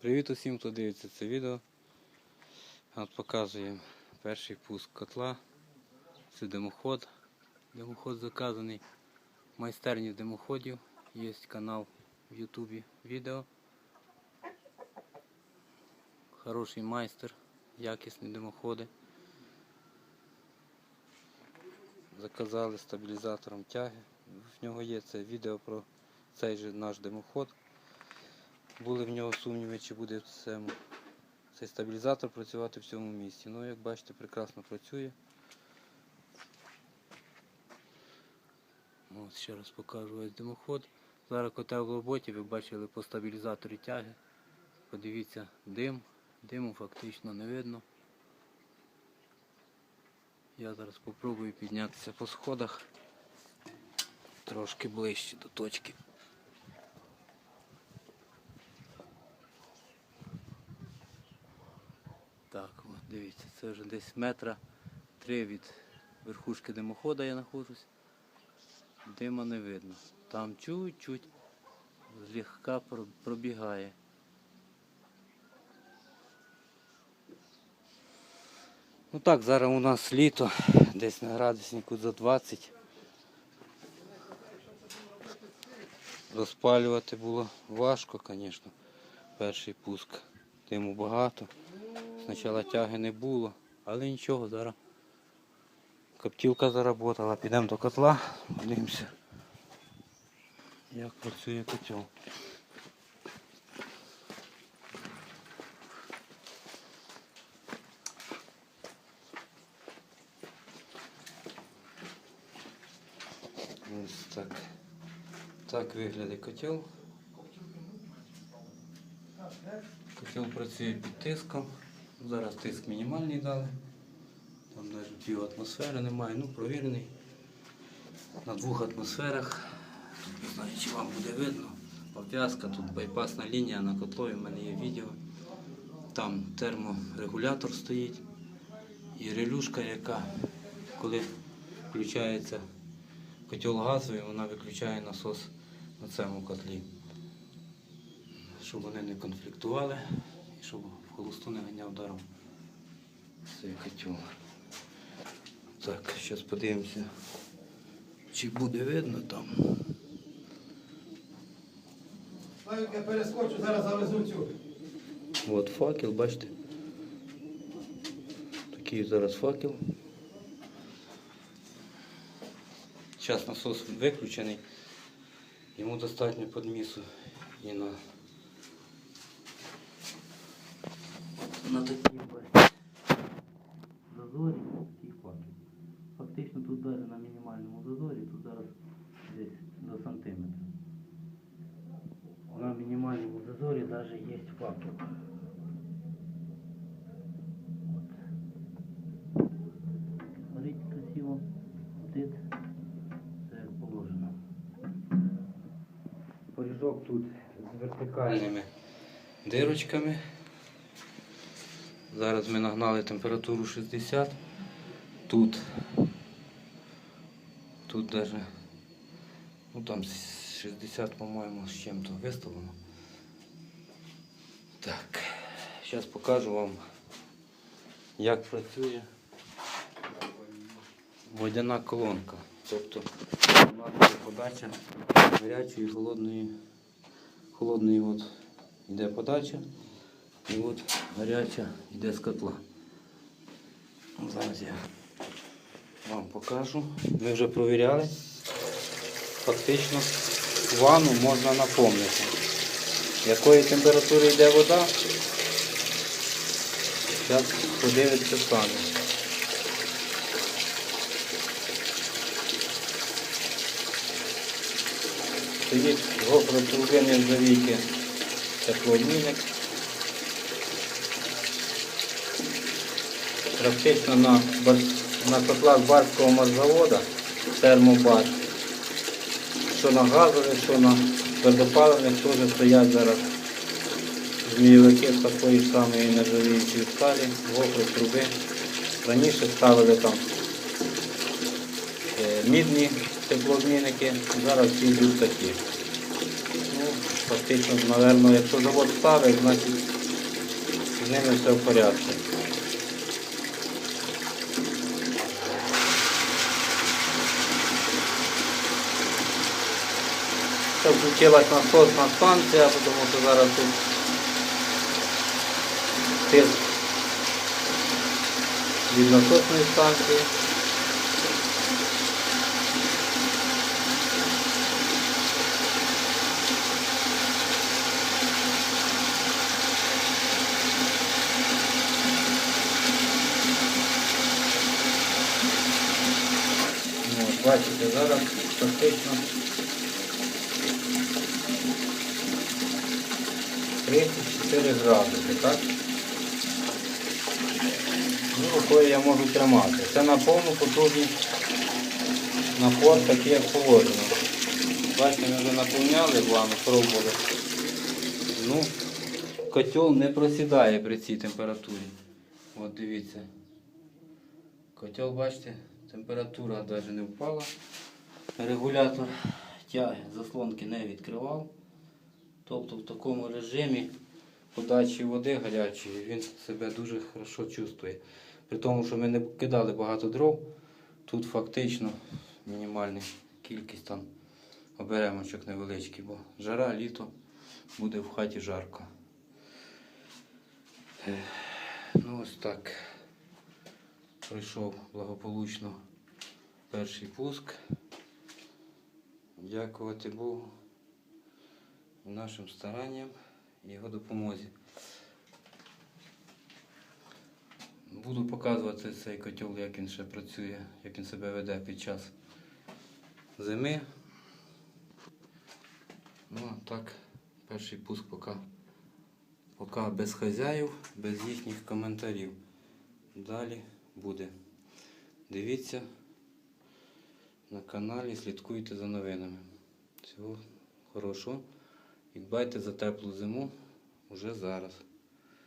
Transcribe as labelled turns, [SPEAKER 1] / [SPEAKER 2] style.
[SPEAKER 1] Привіт усім, хто дивиться це відео. От показуємо перший пуск котла. Це димоход. Димоход заказаний в майстерні димоходів. Є канал в Ютубі відео. Хороший майстер, якісні димоходи. Заказали стабілізатором тяги. В нього є це відео про цей же наш димоход. Були в нього сумніви, чи буде цей стабілізатор працювати в цьому місці. Ну, як бачите, прекрасно працює. От ще раз покажу ось димоход. Зараз котел в роботі, ви бачили по стабілізаторі тяги. Подивіться, дим, диму фактично не видно. Я зараз спробую піднятися по сходах трошки ближче до точки. Так, от дивіться, це вже десь метра три від верхушки димохода я знаходжусь. Дима не видно. Там чуть-чуть злегка пробігає. Ну так, зараз у нас літо, десь на градуснику за 20. Розпалювати було важко, звісно. Перший пуск. Диму багато. Спочатку тяги не було, але нічого, зараз коптілка заработала. Підемо до котла, подивимося, як працює котел. Ось так. Так виглядає котел. Котел працює під тиском. Зараз тиск мінімальний дали. Там навіть пів атмосфери немає, ну провірений. На двох атмосферах. Тут не знаю, чи вам буде видно. Обв'язка, тут байпасна лінія на котлові, в мене є відео. Там терморегулятор стоїть. І релюшка, яка коли включається котел газовий, вона виключає насос на цьому котлі. Щоб вони не конфліктували і щоб в холосту не ганяв даром цей котел. Так, зараз подивимося, чи буде видно там.
[SPEAKER 2] Я перескочу, зараз завезу цю.
[SPEAKER 1] От факел, бачите. Такий зараз факел. Зараз насос виключений. Йому достатньо підмісу і на, на такій зазорі такий факел. Фактично тут навіть на мінімальному зазорі, тут зараз десь до сантиметра. На мінімальному зазорі навіть є факел. От. Горить красиво, дит, все положено. Поріжок тут з вертикальними дирочками. Зараз ми нагнали температуру 60. Тут, тут даже, ну там 60, по-моєму, з чим-то виставлено. Так, зараз покажу вам, як працює водяна колонка. Тобто подача гарячої холодної. Холодної от йде подача і от гаряча йде з котла. Зараз я вам покажу. Ми вже провіряли. Фактично ванну можна наповнити. Якої температури йде вода? Зараз подивиться самі. Стоїть гофротурбини нержавійки теплообмінник. Практично на, на котлах барського маззавода термобар. Що на газових, що на твердопаливних теж стоять зараз змійовики з такої ж самої нержавіючої сталі, гофри, труби. Раніше ставили там е, мідні теплообмінники, зараз всі йдуть такі. Ну, фактично, напевно, якщо завод ставить, значить з ними все в порядку. Включилась насосна станція, тому що зараз тут тиск від насосної станції. Бачите, зараз фактично 34 градуси, так? Ну, рукою я можу тримати. Це на повну потужність напор такий, як положено. Бачите, ми вже наповняли вами, пробували. Ну, котел не просідає при цій температурі. От дивіться. Котел, бачите, температура навіть не впала. Регулятор тяги заслонки не відкривав. Тобто в такому режимі подачі води гарячої він себе дуже хорошо чувствує. При тому, що ми не кидали багато дров, тут фактично мінімальна кількість там оберемочок невеличкі, бо жара, літо буде в хаті жарко. Ех, Ну ось так. Пройшов благополучно перший пуск. Дякувати Богу нашим старанням і його допомозі. Буду показувати цей котел, як він ще працює, як він себе веде під час зими. Ну, а так, перший пуск поки, поки без хазяїв, без їхніх коментарів. Далі буде. Дивіться на каналі, слідкуйте за новинами. Всього хорошого. І дбайте за теплу зиму уже зараз.